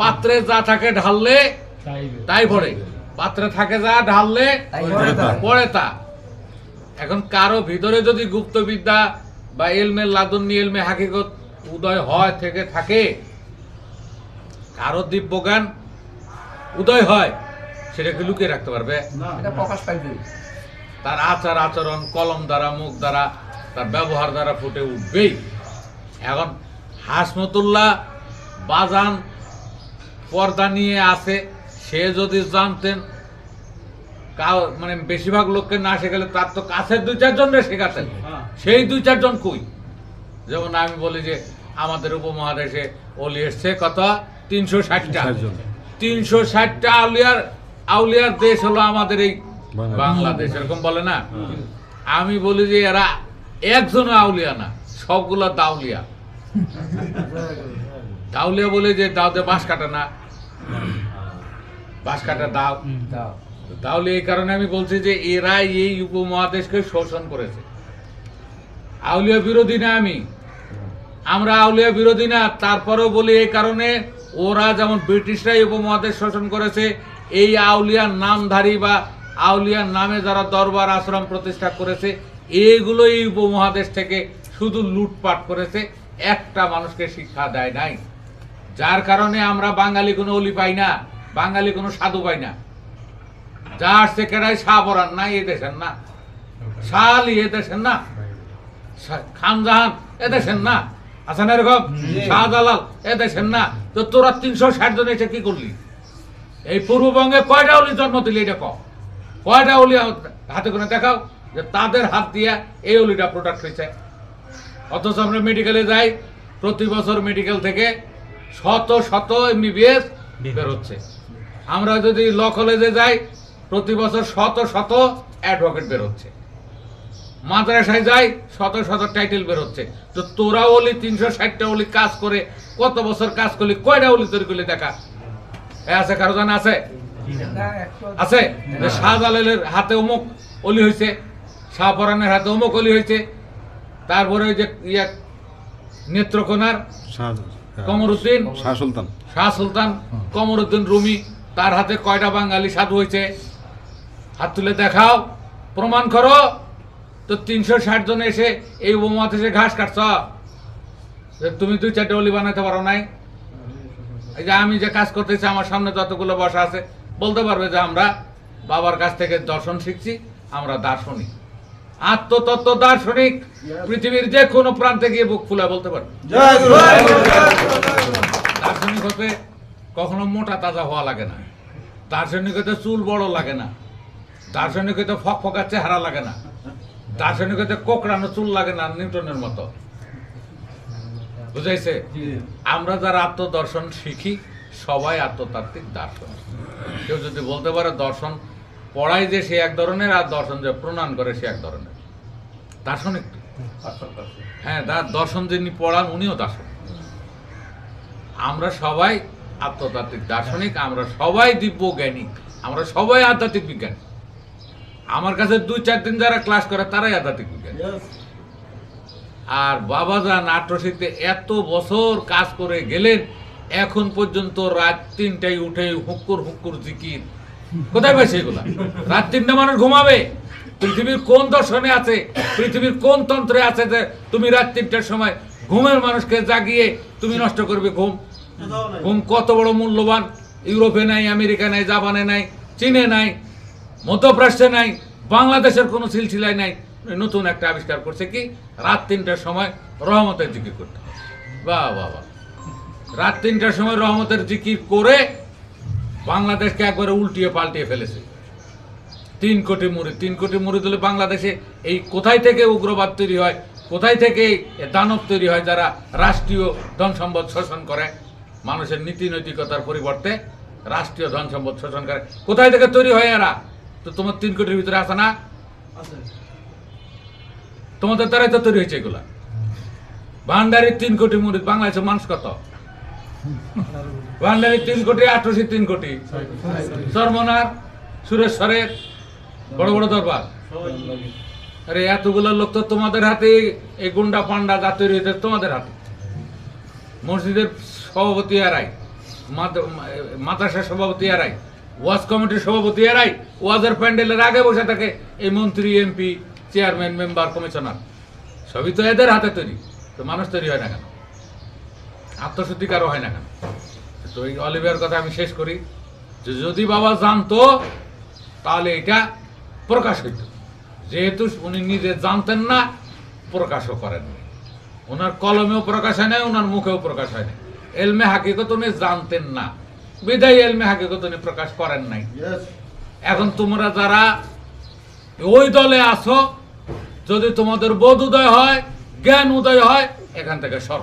পাত্রে যা থাকে ঢাললে তাই ভরে। পাত্রে থাকে যা ঢাললে পড়ে তা। এখন কারও ভিতরে যদি গুপ্তবিদ্যা বা এলমে লাদুন্নি এলমে হাকিকত উদয় হয় থেকে থাকে কারও দিব্যজ্ঞান উদয় হয় সেটাকে লুকিয়ে রাখতে পারবে? এটা প্রকাশ পাইবে। তার আচার আচরণ কলম দ্বারা মুখ দ্বারা তার ব্যবহার দ্বারা ফুটে উঠবেই। এখন হাসমতুল্লাহ বাজান পর্দা নিয়ে আসে সে যদি জানতেন মানে বেশিরভাগ লোককে না শেখালে তার তো কাছের দুই চারজন রে শেখাতেন। সেই দুই চারজন কই? যেমন আমি বলি যে আমাদের উপমহাদেশে অলি এসছে কত? তিনশো ষাটটা। তিনশো ষাটটা আউলিয়ার আউলিয়ার দেশ হলো আমাদের এই বাংলাদেশ। এরকম বলে না? আমি বলি যে এরা একজন আউলিয়া না সবগুলো দাউলিয়া। দাউলিয়া বলে যে দাউতে বাঁশ কাটা না। বাঁশ কাটা দাও। দাও। তাহলে এই কারণে আমি বলছি যে এরা এই উপমহাদেশকে শোষণ করেছে। আউলিয়া বিরোধী না আমি। আমরা আউলিয়া বিরোধী না তারপরেও বলি এই কারণে ওরা যেমন ব্রিটিশরা এই উপমহাদেশ শোষণ করেছে এই আউলিয়ার নামধারী বা আউলিয়ার নামে যারা দরবার আশ্রম প্রতিষ্ঠা করেছে এইগুলো এই উপমহাদেশ থেকে শুধু লুটপাট করেছে একটা মানুষকে শিক্ষা দেয় নাই। যার কারণে আমরা বাঙালি কোনো অলি পাই না বাঙালি কোনো সাধু পাই না। যা আসছে কেডাই শাহ পরান না এ দেশের না। শাহ আলী এ দেশের না। খানজাহান এ দেশের না। আছে না এরকম? শাহজালাল এ দেশের না। তো তোরা তিনশো ষাট জন এসে কি করলি? এই পূর্ববঙ্গে কয়টা অলি জন্ম দিলি এটা ক কয়টা অলি হাতে করে দেখাও যে তাদের হাত দিয়া এই অলিটা প্রোডাক্ট হয়েছে অথচ আমরা মেডিকেলে যাই প্রতি বছর মেডিকেল থেকে শত শত এমবিবিএস বেরোচ্ছে। আমরা যদি ল কলেজে যাই প্রতি বছর শত শত অ্যাডভোকেট বেরোচ্ছে। মাদ্রাসায় যাই শত শত টাইটেল বেরোচ্ছে। তো তোরা ওলি তিনশো ষাটটা ওলি কাজ করে কত বছর কাজ করলি কয়টা ওলি তৈরি করলি দেখা? এ আছে কারও জানা আছে? আছে? শাহজালালের হাতে অমুক অলি হয়েছে শাহপরানের হাতে অমুক অলি হয়েছে তারপরে ওই যে ইয়া নেত্রকোনার কমরুদ্দিন? শাহ সুলতান। শাহ সুলতান কমরুদ্দিন রুমি তার হাতে কয়টা বাঙালি সাধু হয়েছে? হাত তুলে দেখাও। প্রমাণ করো। তো তিনশো ষাট জন এসে এই উপমহাদেশে ঘাস কাটছ। তুমি দুই চারটে অলি বানাতে পারো নাই। এই যে আমি যে কাজ করতেছি আমার সামনে যতগুলো বসা আছে বলতে পারবে যে আমরা বাবার কাছ থেকে দর্শন শিখছি আমরা দার্শনিক। আত্মতত্ত্ব দার্শনিক পৃথিবীর যে কোনো প্রান্তে গিয়ে বুক ফুলা বলতে পারবে দার্শনিক হতে কখনো মোটা তাজা হওয়া লাগে না। দার্শনিক হতে চুল বড় লাগে না। দার্শনিক হতে ফক ফকা চেহারা লাগে না। দার্শনিক হতে কোকড়ানো চুল লাগে না নিউটনের মতো। বুঝাইছে? আমরা যারা আত্মদর্শন শিখি সবাই আত্মতাত্ত্বিক দার্শন কেউ যদি বলতে পারে দর্শন পড়াই যে সে এক ধরনের আর দর্শন যে প্রণয়ন করে সে এক ধরনের। দার্শনিক হ্যাঁ তার দর্শন যিনি পড়ান উনিও দার্শনিক। আমরা সবাই আত্মতাত্ত্বিক দার্শনিক আমরা সবাই দিব্য জ্ঞানী আমরা সবাই আধ্যাত্মিক বিজ্ঞানী। আমার কাছে দুই চার দিন যারা ক্লাস করে তারাই আধ্যাত্মিক বিজ্ঞানী। আর বাবা যা নাট্যশিল্পে এত বছর কাজ করে গেলেন এখন পর্যন্ত রাত তিনটায় উঠে হুক্কুর হুক্কুর জিকির কোথায় পাইছে এগুলা রাত তিনটা মানুষ ঘুমাবে। পৃথিবীর কোন দর্শনে আছে, পৃথিবীর কোন তন্ত্রে আছে যে তুমি রাত তিনটার সময় ঘুমের মানুষকে জাগিয়ে তুমি নষ্ট করবে ঘুম? ঘুম কত বড় মূল্যবান। ইউরোপে নাই, আমেরিকা নাই, জাপানে নাই, চীনে নাই, মধ্যপ্রাচ্যে নাই, বাংলাদেশের কোনো সিলসিলায় নাই। নতুন একটা আবিষ্কার করছে কি? রাত তিনটার সময় রহমতের জিকির করতে বাহ বাহ বাহ। রাত তিনটার সময় রহমতের জিকির করে বাংলাদেশকে একবারে উল্টিয়ে পাল্টিয়ে ফেলেছে। তিন কোটি মুড়ি তিন কোটি মুড়ি দিলে বাংলাদেশে এই কোথায় থেকে উগ্রবাদ তৈরি হয় কোথায় থেকে দানব তৈরি হয় যারা রাষ্ট্রীয় ধন সম্পদ শোষণ করে মানুষের নীতি নৈতিকতার পরিবর্তে রাষ্ট্রীয় ধন সম্পদ শোষণ করে। কোথায় থেকে তৈরি হয় এরা? তো তোমার তিন কোটির ভিতরে আসে না? তোমাদের দ্বারাই তো তৈরি হয়েছে এগুলা। ভান্ডারির তিন কোটি মুড়ি বাংলাদেশের মানুষ কত? তিন কোটি, আঠারোশি তিন কোটি। সুরেশ্বরের বড় বড় দরবার। আরে, এতগুলো লোক তো তোমাদের হাতে এই গুন্ডা পান্ডা তোমাদের হাতে। মসজিদের সভাপতি এরাই, মাদ- মাদ্রাসা সভাপতি এরাই, ওয়াজ কমিটির সভাপতি এরাই, ওয়াজের প্যান্ডেলের আগে বসে থাকে এই মন্ত্রী, এমপি, চেয়ারম্যান, মেম্বার, কমিশনার। সবই তো এদের হাতে তৈরি, তো মানুষ তৈরি হয় না কেন? আত্মশুদ্ধি কারও হয় না কেন? তো এই অলিভিয়ার কথা আমি শেষ করি যে যদি বাবা জানতো তাহলে এটা প্রকাশ হইত। যেহেতু উনি নিজে জানতেন না প্রকাশও করেননি ওনার কলমেও প্রকাশ হয় নাই ওনার মুখেও প্রকাশ হয় নাই। এলমে হাকিকত উনি জানতেন না। বিদায় এলমে হাকিকত উনি প্রকাশ করেন নাই. এখন তোমরা যারা ওই দলে আছো যদি তোমাদের বোধ উদয় হয় জ্ঞান উদয় হয় এখান থেকে সর।